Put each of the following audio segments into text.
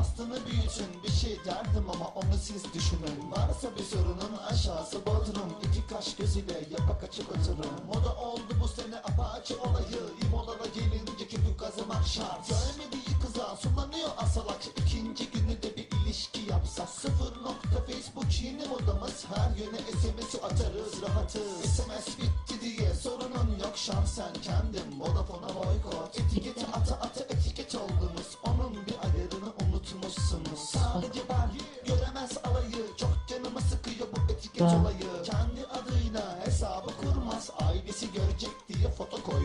Aslını büyütün bir şey derdim ama onu siz düşünün. Varsa bir sorunun aşağısı bodrum İki kaş gözüyle yapak açık Moda oldu bu sene apaçı olayı İmolara gelince köpük gazımak şart. Görmediği kıza sulanıyor asalak İkinci günü de bir ilişki yapsa. Sıfır nokta Facebook yeni modamız Her yöne SMS atarız rahatız. SMS bitti diye sorunun yok şansen kendim. Vodafone'a boykot Etiketi ata ata etiket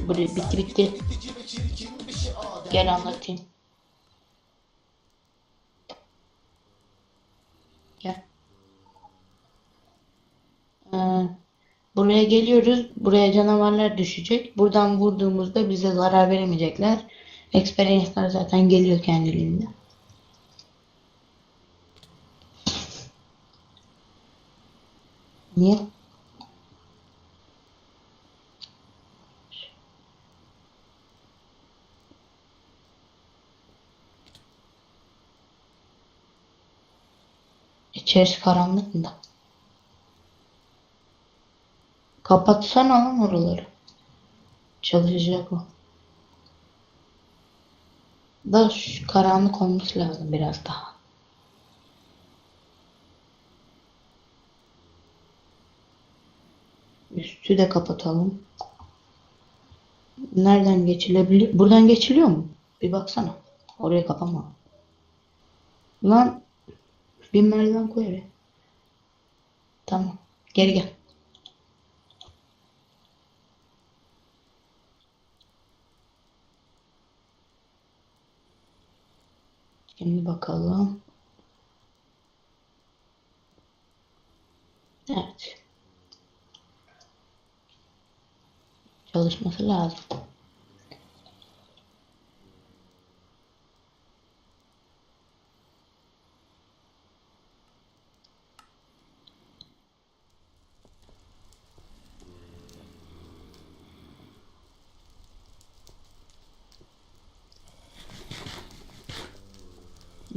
Buraya bitti, bitti. Gel anlatayım. Gel. Ee, buraya geliyoruz. Buraya canavarlar düşecek. Buradan vurduğumuzda bize zarar veremeyecekler. Experience'lar zaten geliyor kendiliğinden. Niye? İçerisi karanlık mı da? Kapatsana lan oraları. Çalışacak o. Da şu karanlık olması lazım biraz daha. Üstü de kapatalım. Nereden geçilebilir? Buradan geçiliyor mu? Bir baksana. Oraya kapama. Lan bir merdiven koy oraya. Tamam. Geri gel. Şimdi bakalım. Evet. Çalışması lazım.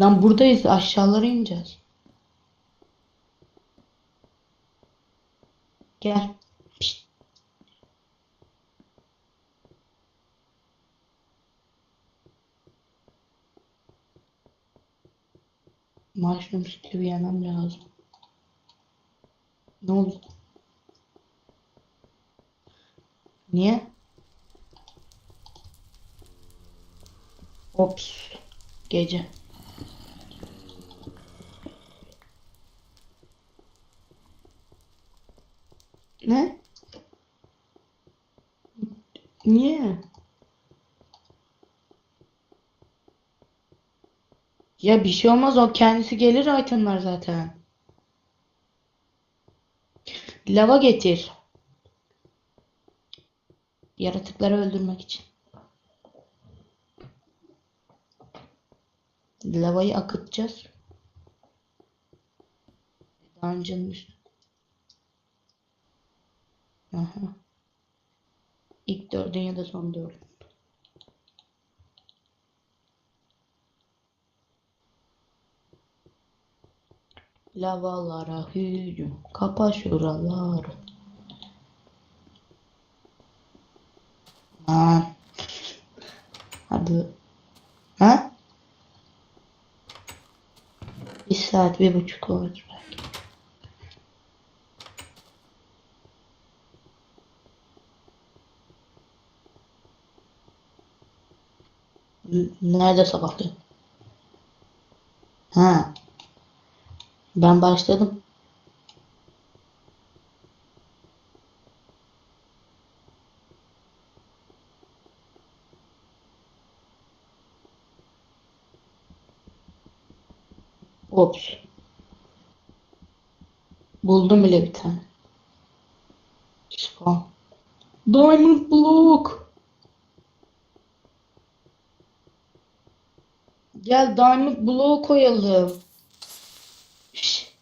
Lan buradayız. Aşağılara ineceğiz. Gel. Pişt. Mushroom sütlü yemem lazım. Ne oldu? Niye? Ops. Gece. Ne? Niye? Ya bir şey olmaz o kendisi gelir itemler zaten. Lava getir. Yaratıkları öldürmek için. Lavayı akıtacağız. Dungeon'ın üstüne. Aha. İlk dördün ya da son dördün. Lavalara hücum. Kapa şuraları. Aman. Hadi. Ha? Bir saat, bir buçuk oldu Nerede sabahlıyor? Ha. Ben başladım. Ops. Buldum bile bir tane. Spawn. Diamond block. Gel diamond bloğu koyalım. Şş.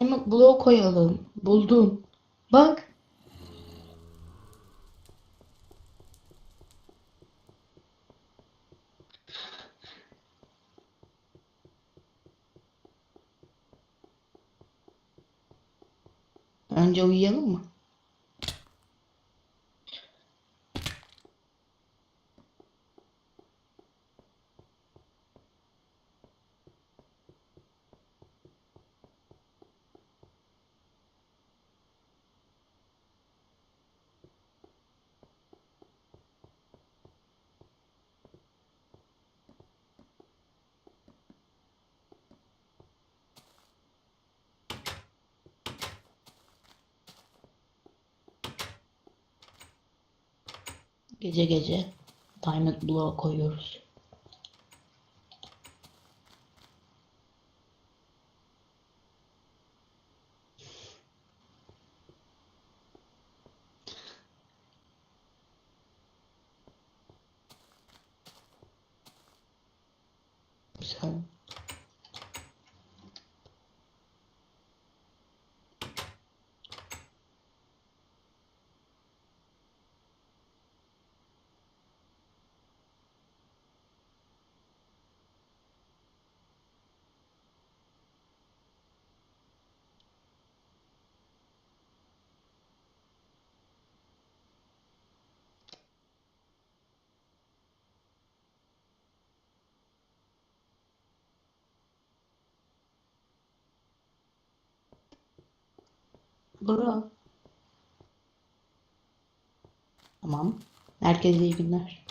Diamond bloğu koyalım. Buldum. Bak. Önce uyuyalım mı? Gece gece Diamond Block'a koyuyoruz. Güzel. Bura. Tamam. Herkese iyi günler.